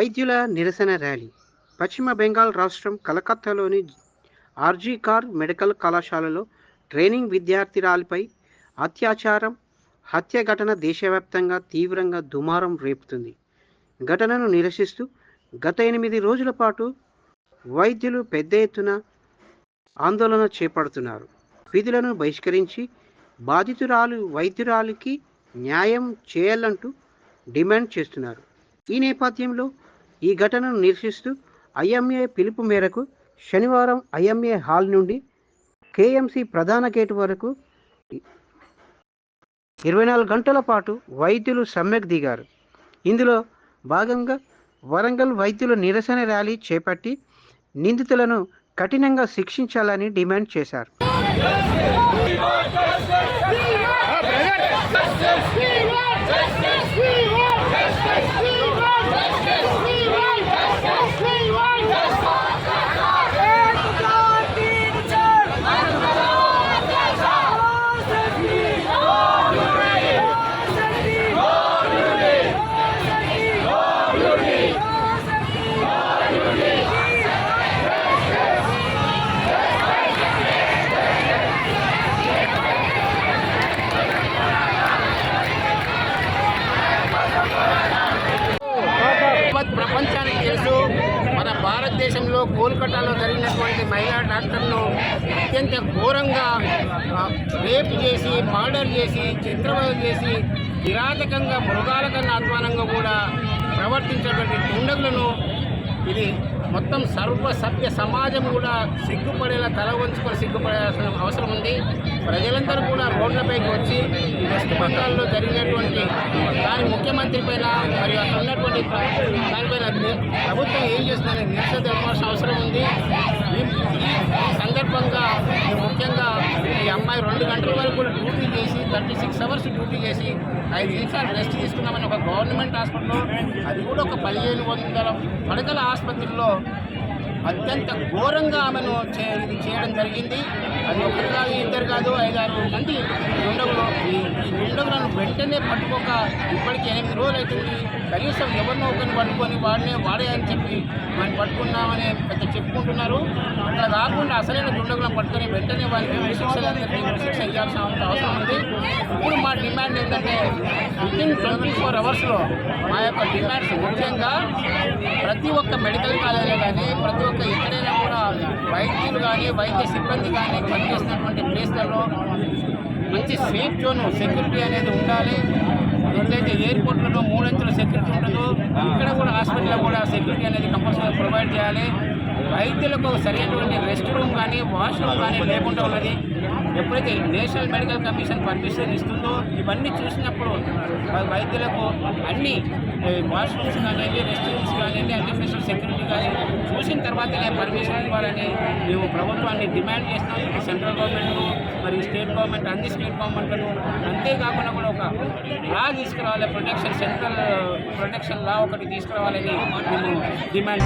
వైద్యుల నిరసన ర్యాలీ. పశ్చిమ బెంగాల్ రాష్ట్రం కలకత్తాలోని ఆర్జీ కార్ మెడికల్ కళాశాలలో ట్రైనింగ్ విద్యార్థిరాలిపై అత్యాచారం హత్య ఘటన దేశవ్యాప్తంగా తీవ్రంగా దుమారం రేపుతుంది. ఘటనను నిరసిస్తూ గత ఎనిమిది రోజుల పాటు వైద్యులు పెద్ద ఎత్తున ఆందోళన చేపడుతున్నారు. విధులను బహిష్కరించి బాధితురాలు వైద్యురాలికి న్యాయం చేయాలంటూ డిమాండ్ చేస్తున్నారు. ఈ నేపథ్యంలో ఈ ఘటనను నిరసిస్తూ ఐఎంఏ పిలుపు మేరకు శనివారం ఐఎంఏ హాల్ నుండి కేఎంసి ప్రధాన గేటు వరకు ఇరవై నాలుగు గంటల పాటు వైద్యులు సమ్మెకు దిగారు. ఇందులో భాగంగా వరంగల్ వైద్యుల నిరసన ర్యాలీ చేపట్టి నిందితులను కఠినంగా శిక్షించాలని డిమాండ్ చేశారు. భారతదేశంలో కోల్కతాలో జరిగినటువంటి మహిళా డాక్టర్ను అత్యంత ఘోరంగా రేప్ చేసి మర్డర్ చేసి చిత్రవద చేసి కిరాతకంగా మృగాల కన్నా అధ్వానంగా కూడా ప్రవర్తించేటువంటి దుండగులను ఇది మొత్తం సర్వ సభ్య సమాజం కూడా సిగ్గుపడేలా తల వంచుకొని సిగ్గుపడాల్సిన అవసరం ఉంది. ప్రజలందరూ కూడా రోడ్లపైకి వచ్చి ఈ వెస్ట్ బెంగాల్లో జరిగినటువంటి దాని ముఖ్యమంత్రి పైన మరియు అక్కడ ఉన్నటువంటి దానిపైన ప్రభుత్వం ఏం చేస్తుందని నిరసన తెలపాల్సిన అవసరం ఉంది. సందర్భంగా ముఖ్యంగా ఈ అమ్మాయి రెండు గంటల వరకు కూడా డ్యూటీ చేసి థర్టీ సిక్స్ అవర్స్ డ్యూటీ చేసి ఐదు నిమిషాలు రెస్ట్ తీసుకున్నామని ఒక గవర్నమెంట్ హాస్పిటల్లో అది కూడా ఒక పదిహేను వందల పడకల ఆసుపత్రిలో అత్యంత ఘోరంగా ఆమెను చే ఇది చేయడం జరిగింది. అది ఒకరు కాదు ఇద్దరు కాదు ఐదారు మంది దుండగులు ఈ ఈ దుండగులను వెంటనే పట్టుకోక ఇప్పటికి ఎనిమిది రోజులు అవుతుంది కనీసం ఎవరినో ఒకరిని పట్టుకొని వాడినే వాడే అని చెప్పి మనం పట్టుకున్నామని పెద్ద చెప్పుకుంటున్నారు. అట్లా కాకుండా అసలైన దుండగులను పట్టుకొని వెంటనే వారికి శిక్షలందరికీ శిక్ష ఇవ్వాల్సిన అవసరం ఉంది. ఇప్పుడు మా డిమాండ్ ఏంటంటే వితిన్ ట్వంటీ ఫోర్ అవర్స్లో మా యొక్క డిమాండ్స్ ముఖ్యంగా ప్రతి ఒక్క మెడికల్ కాలేజీలో కానీ ప్రతి యొక్క ఎక్కడైనా కూడా వైద్యులు కానీ వైద్య సిబ్బంది కానీ పనిచేస్తున్నటువంటి ప్లేస్లలో మంచి సేఫ్ జోన్ సెక్యూరిటీ అనేది ఉండాలి. ఎట్లయితే ఎయిర్పోర్ట్లలో మూడంచెల సెక్యూరిటీ హాస్పిటల్లో కూడా సెక్యూరిటీ అనేది కంపల్సరీ ప్రొవైడ్ చేయాలి. వైద్యులకు సరైనటువంటి రెస్ట్ రూమ్ కానీ వాష్రూమ్ కానీ లేకుండా ఉన్నది. ఎప్పుడైతే నేషనల్ మెడికల్ కమిషన్ పర్మిషన్ ఇస్తుందో ఇవన్నీ చూసినప్పుడు వైద్యులకు అన్ని వాష్రూమ్స్ కానివ్వండి రెస్ట్ రూమ్స్ కానివ్వండి అన్ని ఫెసిలిటీ సెక్యూరిటీ కానీ చూసిన తర్వాతనే పర్మిషన్ ఇవ్వాలని మేము ప్రభుత్వాన్ని డిమాండ్ చేస్తాం సెంట్రల్ గవర్నమెంట్ మరియు స్టేట్ గవర్నమెంట్ అన్ని స్టేట్ గవర్నమెంట్లను అంతేకాకుండా కూడా ఒక లా తీసుకురావాలి. ప్రొటెక్షన్ సెంట్రల్ ప్రొటెక్షన్ లా ఒకటి తీసుకురావాలి. తీసుకురావాలని మేము డిమాండ్